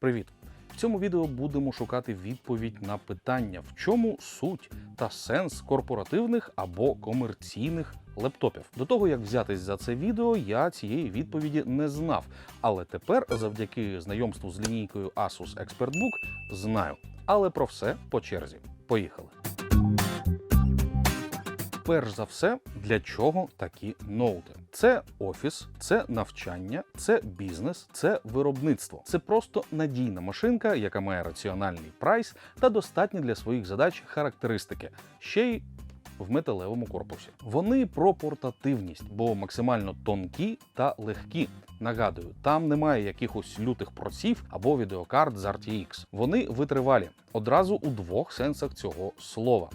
Привіт! В цьому відео будемо шукати відповідь на питання, в чому суть та сенс корпоративних або комерційних лептопів. До того як взятись за це відео, я цієї відповіді не знав. Але тепер, завдяки знайомству з лінійкою Asus ExpertBook, знаю. Але про все по черзі. Поїхали. Перш за все, для чого такі ноути? Це офіс, це навчання, це бізнес, це виробництво. Це просто надійна машинка, яка має раціональний прайс та достатні для своїх задач характеристики. Ще й в металевому корпусі. Вони про портативність, бо максимально тонкі та легкі. Нагадую, там немає якихось лютих проців або відеокарт з RTX. Вони витривалі одразу у двох сенсах цього слова.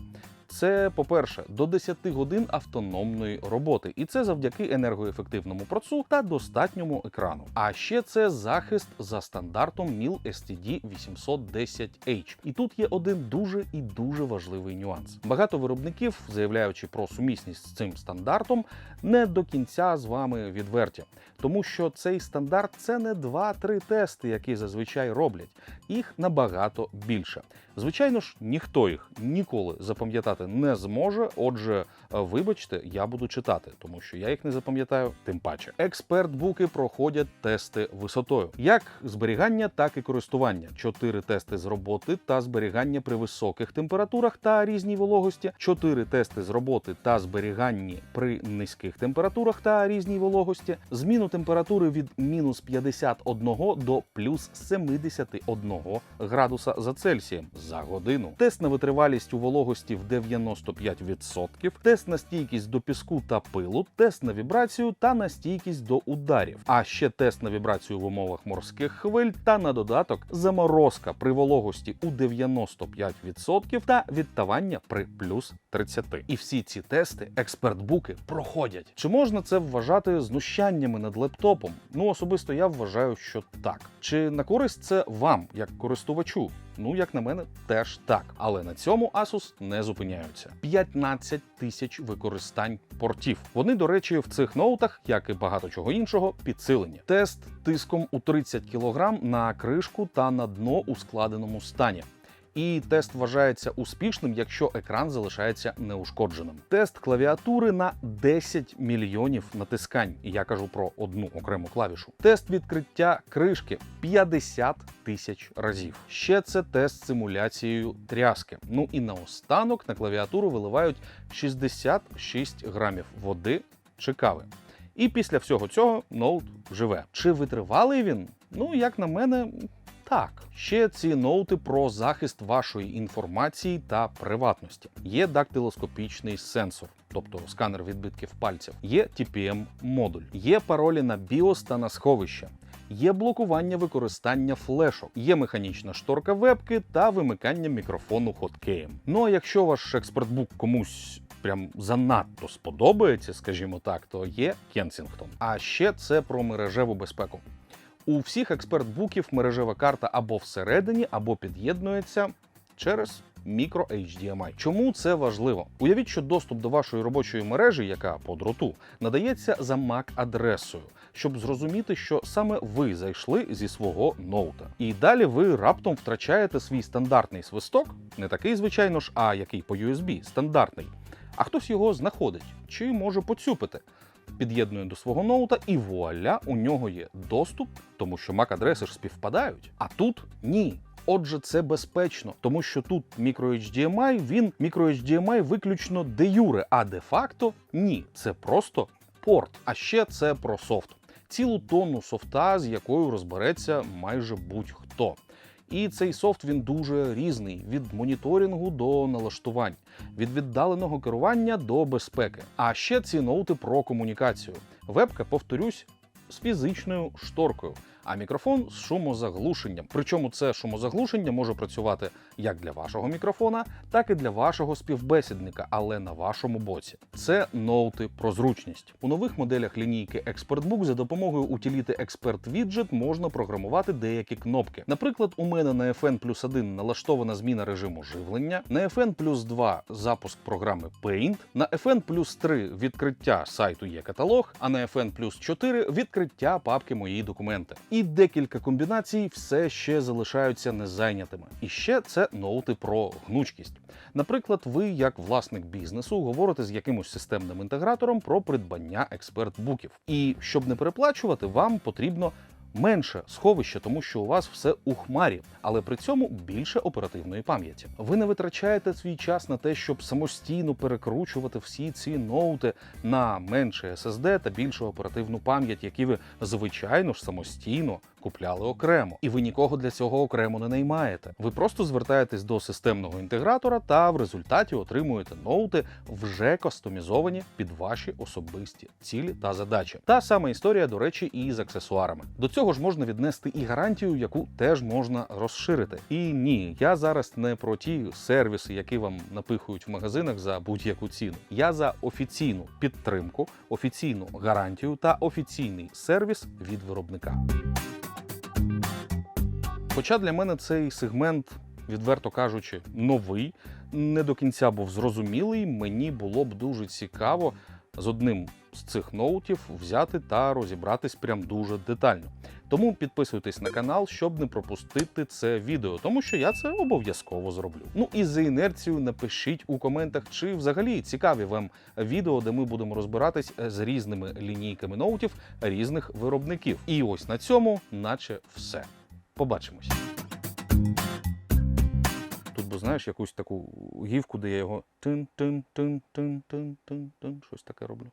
Це, по-перше, до 10 годин автономної роботи, і це завдяки енергоефективному процу та достатньому екрану. А ще це захист за стандартом MIL STD 810H. І тут є один дуже і дуже важливий нюанс. Багато виробників, заявляючи про сумісність з цим стандартом, не до кінця з вами відверті, тому що цей стандарт це не 2-3 тести, які зазвичай роблять. Їх набагато більше. Звичайно ж, ніхто їх ніколи запам'ятати не зможе. Отже, е, вибачте, я буду читати, тому що я їх не запам'ятаю. Тим паче, експертбуки проходять тести висотою, як зберігання, так і користування. Чотири тести з роботи та зберігання при високих температурах та різній вологості. Чотири тести з роботи та зберігання при низьких температурах та різній вологості. Зміну температури від мінус 51 до плюс 71 градуса за Цельсієм за годину. Тест на витривалість у вологості в 95%, тест на стійкість до піску та пилу, тест на вібрацію та на стійкість до ударів. А ще тест на вібрацію в умовах морських хвиль та на додаток заморозка при вологості у 95% та відтавання при плюс 30. І всі ці тести експертбуки проходять. Чи можна це вважати знущаннями над лептопом? Ну особисто я вважаю, що так. Чи на користь це вам, як користувачу? Ну, як на мене, теж так. Але на цьому Asus не зупиняються. 15 тисяч використань портів. Вони, до речі, в цих ноутах, як і багато чого іншого, підсилені. Тест тиском у 30 кг на кришку та на дно у складеному стані. І тест вважається успішним, якщо екран залишається неушкодженим. Тест клавіатури на 10 мільйонів натискань. Я кажу про одну окрему клавішу. Тест відкриття кришки 50 тисяч разів. Ще це тест симуляцією тряски. Ну і наостанок на клавіатуру виливають 66 грамів води чи кави. І після всього цього ноут живе. Чи витривалий він? Ну, як на мене, так, ще ці ноути про захист вашої інформації та приватності. Є дактилоскопічний сенсор, тобто сканер відбитків пальців, є TPM модуль, є паролі на BIOS та на сховище. Є блокування використання флешок, є механічна шторка вебки та вимикання мікрофону хоткеєм. Ну а якщо ваш експертбук комусь прям занадто сподобається, скажімо так, то є Кенсінгтон. А ще це про мережеву безпеку. У всіх експертбуків мережева карта або всередині, або під'єднується через мікро HDMI. Чому це важливо? Уявіть, що доступ до вашої робочої мережі, яка по дроту, надається за MAC-адресою, щоб зрозуміти, що саме ви зайшли зі свого ноута. І далі ви раптом втрачаєте свій стандартний свисток, не такий, звичайно ж, а який по USB, стандартний. А хтось його знаходить чи може поцюпити під'єднує до свого ноута, і вуаля, у нього є доступ, тому що MAC-адреси ж співпадають. А тут ні. Отже, це безпечно, тому що тут microHDMI, він microHDMI виключно де юре, а де-факто ні. Це просто порт. А ще це про софт. Цілу тонну софта, з якою розбереться майже будь-хто. І цей софт він дуже різний: від моніторингу до налаштувань, від віддаленого керування до безпеки. А ще ці ноути про комунікацію. Вебка, повторюсь, з фізичною шторкою, а мікрофон з шумозаглушенням. Причому це шумозаглушення може працювати як для вашого мікрофона, так і для вашого співбесідника, але на вашому боці. Це ноути про зручність. У нових моделях лінійки ExpertBook за допомогою утиліти Expert Widget можна програмувати деякі кнопки. Наприклад, у мене на FN плюс 1 налаштована зміна режиму живлення, на FN плюс 2 запуск програми Paint, на FN плюс 3 відкриття сайту є каталог, а на FN плюс 4 відкриття папки Мої документи. І декілька комбінацій все ще залишаються незайнятими. І ще це ноути про гнучкість. Наприклад, ви, як власник бізнесу, говорите з якимось системним інтегратором про придбання експерт-буків. І щоб не переплачувати, вам потрібно менше сховище, тому що у вас все у хмарі, але при цьому більше оперативної пам'яті. Ви не витрачаєте свій час на те, щоб самостійно перекручувати всі ці ноути на менше SSD та більшу оперативну пам'ять, які ви звичайно ж самостійно купляли окремо. І ви нікого для цього окремо не наймаєте. Ви просто звертаєтесь до системного інтегратора та в результаті отримуєте ноути вже кастомізовані під ваші особисті цілі та задачі. Та сама історія, до речі, і з аксесуарами. До цього ж можна віднести і гарантію, яку теж можна розширити. І ні, я зараз не про ті сервіси, які вам напихують в магазинах за будь-яку ціну. Я за офіційну підтримку, офіційну гарантію та офіційний сервіс від виробника. Хоча для мене цей сегмент, відверто кажучи, новий, не до кінця був зрозумілий, мені було б дуже цікаво з одним з цих ноутів взяти та розібратись прям дуже детально. Тому підписуйтесь на канал, щоб не пропустити це відео, тому що я це обов'язково зроблю. Ну і за інерцією напишіть у коментах, чи взагалі цікаві вам відео, де ми будемо розбиратись з різними лінійками ноутів різних виробників. І ось на цьому, наче все. Побачимось. Тут, бо знаєш, якусь таку гівку, де я його тин-тин-тин-тин-тин-тин, щось таке роблю.